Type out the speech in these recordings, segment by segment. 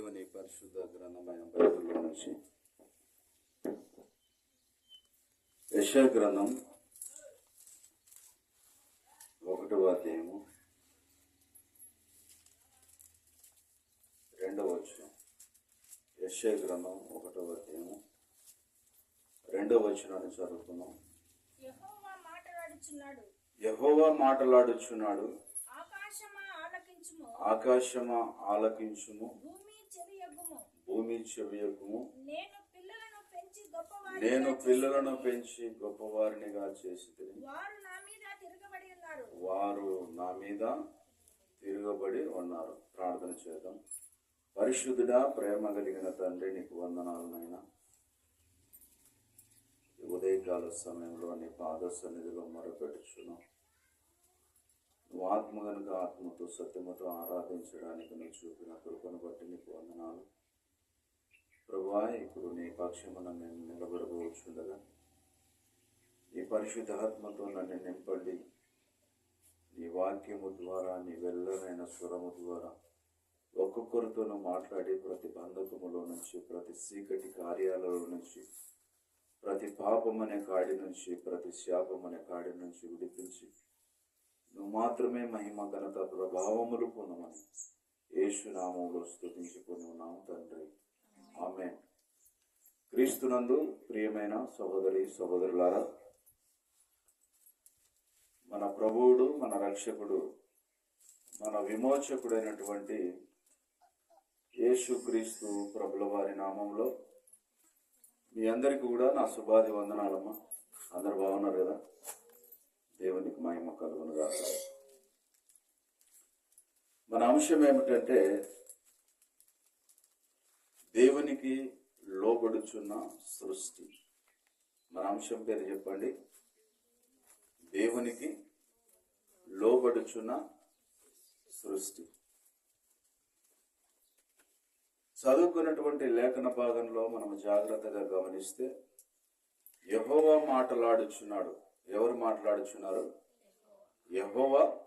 దేవుని పరిశుద్ధ గ్రంథమైన బైబిల్లో నుంచి. యశ గ్రంథం ఒకటవ అధ్యాయము. రెండవ వచనం. యశ గ్రంథం ఒకటవ అధ్యాయము. రెండవ వచనాన్ని చదువుతున్నాం యెహోవా మాట్లాడుచున్నాడు. ఆకాశమా ఆలకించుము. భూమి భూమి చెవియకుము. నేను పిల్లలను పెంచి గొప్పవారినిగా చేసి వారు నా మీద తిరగబడి ఉన్నారు. వారు నా మీద తిరగబడి ఉన్నారు. ప్రార్థన చేద్దాం. పరిశుద్ధుడా ప్రేమ కలిగిన తండ్రి నీకు వందనాలనైనా ఈ ఉదయకాల సమయంలో నీ పాద సన్నిధిలో మొరపెట్టుచున్నాం. నువ్వు ఆత్మ కనుక ఆత్మతో సత్యముతో ఆరాధించడానికి నువ్వు చూపిన కృపను బట్టి నీకు వందనాలు. ప్రభా ఇప్పుడు నీ పక్షమున నేను నిలబడబోచుండగా నీ పరిశుద్ధాత్మతో నన్ను నింపండి. నీ వాక్యము ద్వారా నీ వెళ్ళనైన స్వరము ద్వారా ఒక్కొక్కరితోనూ మాట్లాడి ప్రతి బంధకములో నుంచి ప్రతి చీకటి కార్యాలలో నుంచి ప్రతి పాపం అనే కాడి నుంచి ప్రతి శాపం అనే కాడి నుంచి విడిపించి నువ్వు మాత్రమే మహిమ ఘనత ప్రభావములు పొందమని యేసునామంలో స్థుతించుకుని ఉన్నాము తండ్రి. ఆమె క్రీస్తునందు ప్రియమైన సహోదరి సహోదరులారా మన ప్రభువుడు మన రక్షకుడు మన విమోచకుడైనటువంటి యేసుక్రీస్తు ప్రభుల వారి నామంలో మీ అందరికీ కూడా నా శుభాది వందనాలమ్మా. అందరు బాగున్నారు కదా? దేవునికి మహిమ కలుగును గాక మన అంశం ఏమిటంటే దేవునికి లోబడుచున్న సృష్టి. మన అంశం పేరు చెప్పండి. దేవునికి లోబడుచున్న సృష్టి. చదువుకున్నటువంటి లేఖన భాగంలో మనం జాగ్రత్తగా గమనిస్తే యహోవా మాటలాడుచున్నాడు. ఎవరు మాట్లాడుచున్నారు? యహోవా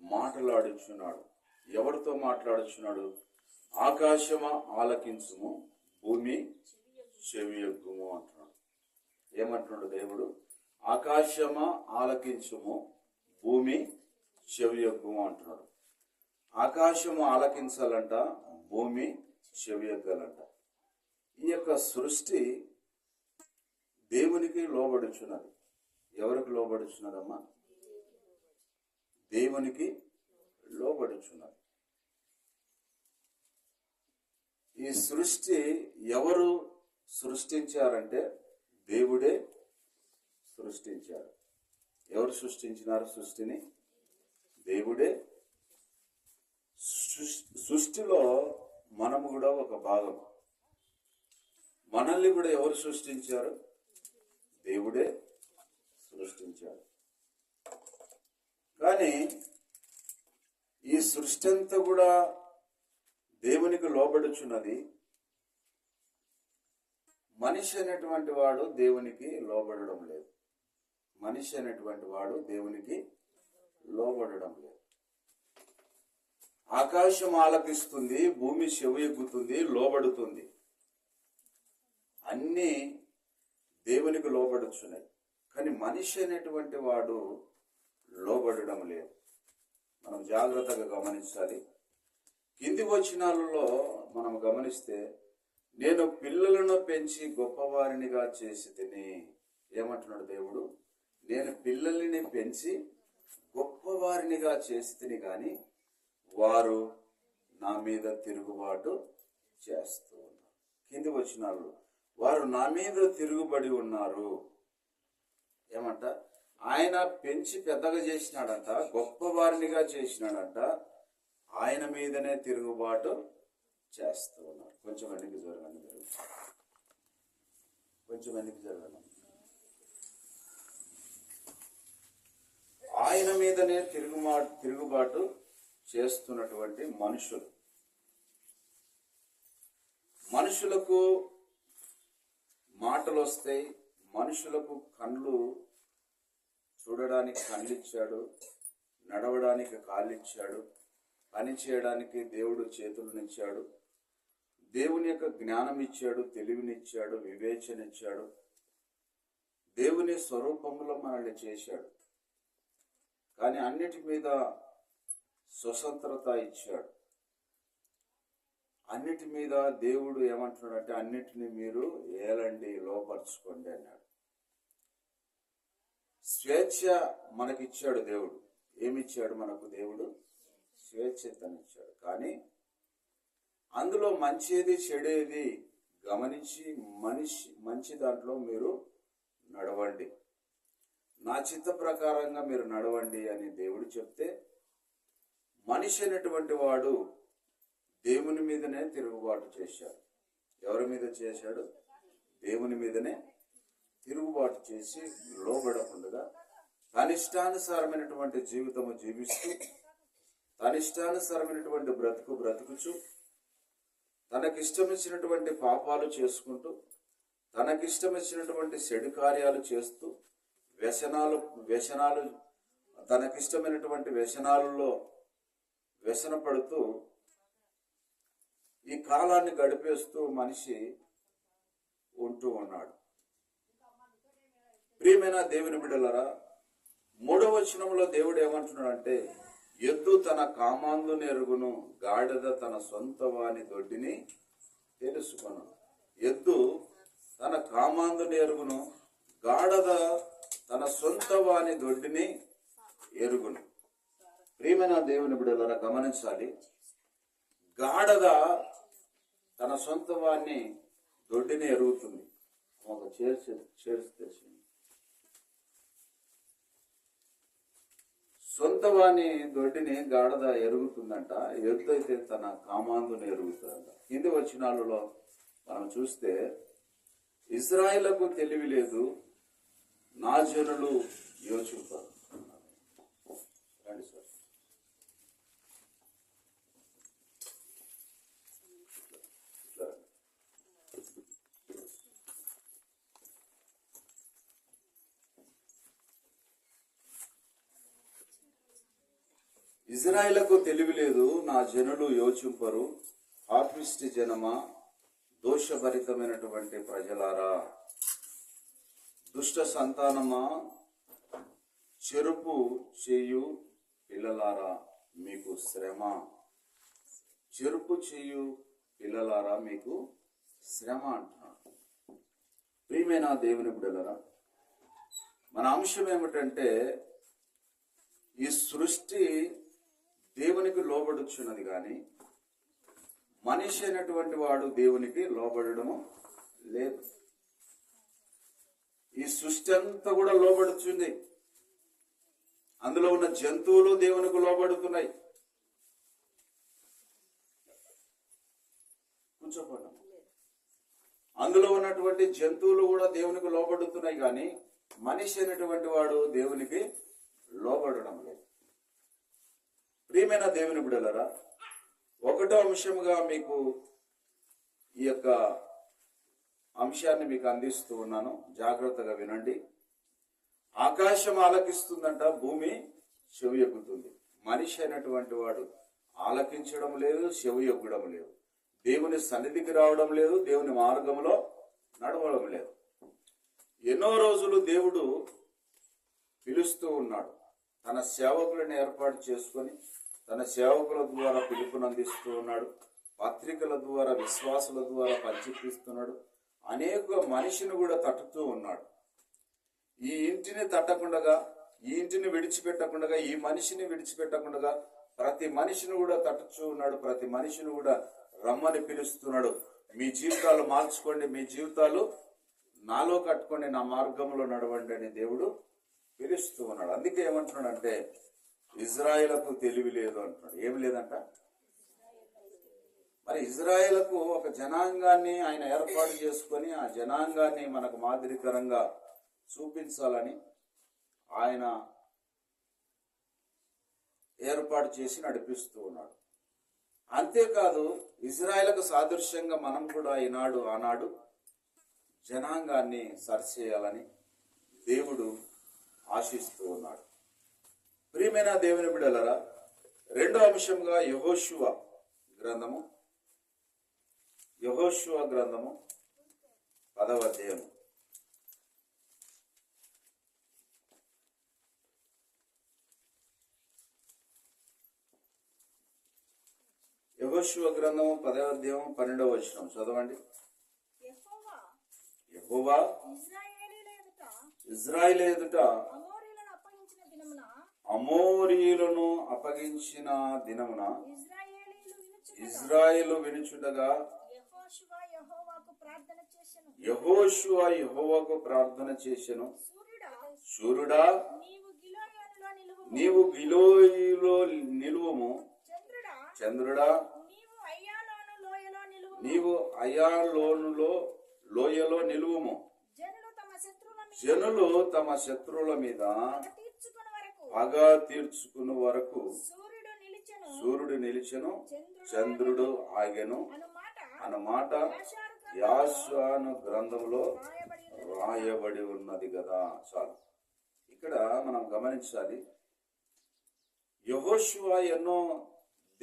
మాట్లాడుచున్నాడు. ఎవరితో మాట్లాడుచున్నాడు? ఆకాశమా ఆలకించుము భూమి చెవియొగ్గుము అంటున్నాడు. ఏమంటున్నాడు దేవుడు? ఆకాశమా ఆలకించుము భూమి చెవియొగ్గుము అంటున్నాడు. ఆకాశము ఆలకించాలంట భూమి చెవియొగ్గాలంట. ఈ యొక్క సృష్టి దేవునికి లోబడుచున్నది. ఎవరికి లోబడుచున్నారమ్మా దేవునికి లోబడుచున్నారు ఈ సృష్టి ఎవరు సృష్టించారంటే దేవుడే సృష్టించారు. ఎవరు సృష్టించినారు సృష్టిని? దేవుడే. సృష్టిలో మనము కూడా ఒక భాగం. మనల్ని కూడా ఎవరు సృష్టించారు? దేవుడే సృష్టించాడు. కానీ ఈ సృష్టి అంతా కూడా దేవునికి లోబడుచున్నది. మనిషి అనేటువంటి వాడు దేవునికి లోబడడం లేదు. మనిషి అనేటువంటి వాడు దేవునికి లోబడడం లేదు. ఆకాశం ఆలపిస్తుంది భూమి చెవియెగ్గుతుంది లోబడుతుంది. అన్నీ దేవునికి లోబడుచున్నాయి. కానీ మనిషి అనేటువంటి వాడు లోబడడం లేదు. మనం జాగ్రత్తగా గమనించాలి. కింది వచనాలలో మనం గమనిస్తే నేను పిల్లలను పెంచి గొప్పవారినిగా చేసి తిని ఏమంటున్నాడు దేవుడు? నేను పిల్లల్ని పెంచి గొప్పవారినిగా చేసి తిని కానీ వారు నా మీద తిరుగుబాటు చేస్తూ ఉన్నారు. కింది వచనాలు వారు నా మీద తిరుగుబడి ఉన్నారు. ఏమంట? ఆయన పెంచి పెద్దగా చేసినాడంట గొప్పవారినిగా చేసినాడంట ఆయన మీదనే తిరుగుబాటు చేస్తూ ఉన్నారు. కొంచెం వెనక్కి జరగండి మీరు. కొంచెం వెనక్కి జరగండి. ఆయన మీదనే తిరుగుమా తిరుగుబాటు చేస్తున్నటువంటి మనుషులు. మనుషులకు మాటలు వస్తాయి మనుషులకు కళ్ళు చూడడానికి కళ్ళిచ్చాడు నడవడానికి కాళ్ళిచ్చాడు పని చేయడానికి దేవుడు చేతులనిచ్చాడు దేవుని యొక్క జ్ఞానం ఇచ్చాడు తెలివినిచ్చాడు వివేచనిచ్చాడు దేవుని స్వరూపంలో మనల్ని చేశాడు. కానీ అన్నిటి మీద స్వతంత్రత ఇచ్చాడు. అన్నిటి మీద దేవుడు ఏమంటున్నాడంటే అన్నిటిని మీరు ఏలండి లోపరుచుకోండి అన్నాడు. స్వేచ్ఛ మనకిచ్చాడు దేవుడు. ఏమిచ్చాడు మనకు దేవుడు? స్వేచ్ఛతనిచ్చాడు కానీ అందులో మంచిది చెడేది గమనించి మనిషి మంచి దాంట్లో మీరు నడవండి. నా చిత్త ప్రకారంగా మీరు నడవండి అని దేవుడు చెప్తే మనిషి అనేటువంటి వాడు దేవుని మీదనే తిరుగుబాటు చేశాడు. ఎవరి మీద చేశాడు? దేవుని మీదనే తిరుగుబాటు చేసి లోబడకుండా తనిష్టానుసారమైనటువంటి జీవితము జీవిస్తూ తనిష్టానుసారమైనటువంటి బ్రతుకు బ్రతుకుచు తనకిష్టమిచ్చినటువంటి పాపాలు చేసుకుంటూ తనకిష్టమిచ్చినటువంటి చెడు కార్యాలు చేస్తూ వ్యసనాలు వ్యసనాలు తనకిష్టమైనటువంటి వ్యసనాలలో వ్యసన పడుతూ ఈ కాలాన్ని గడిపేస్తూ మనిషి ఉంటూ ఉన్నాడు. ప్రియమైన దేవుని బిడ్డలరా మూడవ వచనంలో దేవుడు ఏమంటున్నాడంటే ఎద్దు తన కామాందు నెరుగును గాడిద తన సొంత వాని దొడ్డిని తెలుసుకొను. ఎద్దు తన కామాందు నెరుగును గాడద తన సొంత వాని దొడ్డిని ఎరుగును. ప్రియమైన దేవుని బిడ్డలరా గమనించాలి. గాడద తన సొంత వాడిని దొడ్డిని ఎరుగుతుంది. ఒక చేర్చి చేర్చి సొంత వాణి దొడ్డిని గాడద ఎరుగుతుందంట ఎద్దు అయితే తన కామాందుని ఎరుగుతుందంట. కింది వచ్చినాలలో మనం చూస్తే ఇజ్రాయిలకు తెలివి లేదు నా జనులు యోచిస్తారు రండి సార్ ఇట్లా రండి. ఇజ్రాయిలకు తెలివి లేదు నా జనులు యోచింపరు. పాపిష్టి జనమా దోషభరితమైనటువంటి ప్రజలారా. దుష్ట సంతానమా చెరుపు చేయు పిల్లలారా మీకు శ్రమ. చెరుపు చేయు పిల్లలారా మీకు శ్రమ అంటున్నాడు ప్రియమైన దేవుని బిడ్డలరా మన అంశం ఏమిటంటే ఈ సృష్టి దేవునికి లోబడుచున్నది కానీ మనిషి అయినటువంటి వాడు దేవునికి లోబడము లేదు. ఈ సృష్టి అంతా కూడా లోబడుచుంది. అందులో ఉన్న జంతువులు దేవునికి లోబడుతున్నాయి. కూర్చోపోయినా అందులో ఉన్నటువంటి జంతువులు కూడా దేవునికి లోబడుతున్నాయి కానీ మనిషి అయినటువంటి వాడు దేవునికి లోబడడం లేదు. ప్రియమైన దేవుని బిడలరా ఒకటో అంశముగా మీకు ఈ యొక్క అంశాన్ని మీకు అందిస్తూ ఉన్నాను. జాగ్రత్తగా వినండి. ఆకాశం ఆలకిస్తుందంట భూమి చెవి ఎక్కుతుంది. మనిషి అయినటువంటి వాడు ఆలకించడం లేదు చెవి ఎగ్గడం లేదు. దేవుని సన్నిధికి రావడం లేదు దేవుని మార్గంలో నడవడం లేదు. ఎన్నో రోజులు దేవుడు పిలుస్తూ ఉన్నాడు. తన సేవకులను ఏర్పాటు చేసుకొని తన సేవకుల ద్వారా పిలుపునందిస్తూ ఉన్నాడు. పత్రికల ద్వారా విశ్వాసుల ద్వారా పరిచిపిస్తున్నాడు అనేక మనిషిని కూడా తట్టుతూ ఉన్నాడు. ఈ ఇంటిని తట్టకుండగా ఈ ఇంటిని విడిచిపెట్టకుండా ఈ మనిషిని విడిచిపెట్టకుండా ప్రతి మనిషిని కూడా తట్టుచూ ఉన్నాడు. ప్రతి మనిషిని కూడా రమ్మని పిలుస్తున్నాడు. మీ జీవితాలు మార్చుకోండి. మీ జీవితాలు నాలో కట్టుకోండి నా మార్గంలో నడవండి అని దేవుడు పిలుస్తూ ఉన్నాడు. అందుకే ఏమంటున్నాడు అంటే ఇజ్రాయేలకు తెలివి లేదు అంటున్నాడు. ఏమి లేదంట? మరి ఇజ్రాయేలకు ఒక జనాంగాన్ని ఆయన ఏర్పాటు చేసుకొని ఆ జనాంగాన్ని మనకు మాదిరికరంగా చూపించాలని ఆయన ఏర్పాటు చేసి నడిపిస్తూ ఉన్నాడు. అంతేకాదు ఇజ్రాయెల్కు సాదృశ్యంగా మనం కూడా ఈనాడు ఆనాడు జనాంగాన్ని సరిచేయాలని దేవుడు ఆశిస్తూ ఉన్నాడు. ప్రియమైన దేవుని బిడలరా రెండో అంశంగా యహోశువ గ్రంథము. యహోశివ గ్రంథము పదవ అధ్యాయం యహోశివ గ్రంథము పదవ అధ్యాయం పన్నెండవ వచనం. చదవండి. యెహోవా ఇజ్రాయిల్ ఎదుట అమోరీయులను అప్పగించిన దినమున ఇజ్రాయిలు వినుచుండగా యెహోషువ యెహోవాకు ప్రార్థన చేసెను. యహోశువ యహోవాకు ప్రార్థన చేసెను సూర్యుడా నీవు గిలోయిలో నిలువము. చంద్రుడా నీవు అయాలోనులో లోయలో నిలువము. జనులు తమ శత్రువుల మీద జనులు తమ శత్రువుల మీద పగ పగ తీర్చుకున్న వరకు సూర్యుడు నిలిచెను. చంద్రుడు ఆగెను అన్నమాట యాశ్వాను గ్రంథంలో రాయబడి ఉన్నది. రాయబడి ఉన్నది కదా. చాలు. ఇక్కడ మనం గమనించాలి. యహోశివ ఎన్నో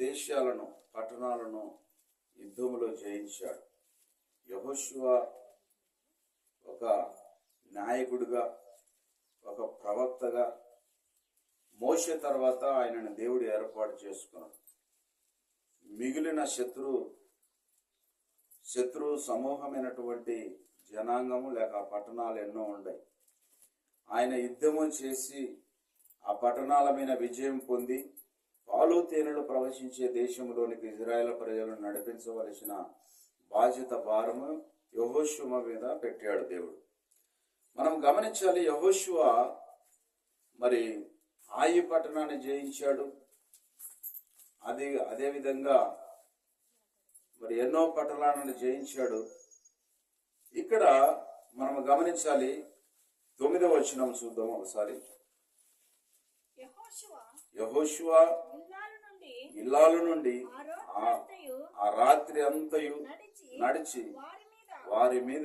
దేశాలను పట్టణాలను యుద్ధములో జయించాడు. యహోశివ ఒక నాయకుడిగా ఒక ప్రవక్తగా మోసే తర్వాత ఆయనను దేవుడు ఏర్పాటు చేసుకున్నాడు. మిగిలిన శత్రు శత్రు సమూహమైనటువంటి జనాంగము లేక పట్టణాలు ఎన్నో ఉన్నాయి ఆయన యుద్ధము చేసి ఆ పట్టణాల మీద విజయం పొంది పాలు తేనెలు ప్రవశించే దేశంలోనికి ఇజ్రాయెల్ ప్రజలను నడిపించవలసిన బాధ్యత భారము యహోశువ మీద పెట్టాడు దేవుడు. మనం గమనించాలి యహోశువ మరి ఆయి పట్టణాన్ని జయించాడు. అది అదేవిధంగా మరి ఎన్నో పట్టణాలను జయించాడు. ఇక్కడ మనం గమనించాలి. తొమ్మిదవ వచనం చూద్దాం ఒకసారి. యహోశువ ఇల్లాలు నుండి ఆ రాత్రి అంతయు నడిచి వారి మీద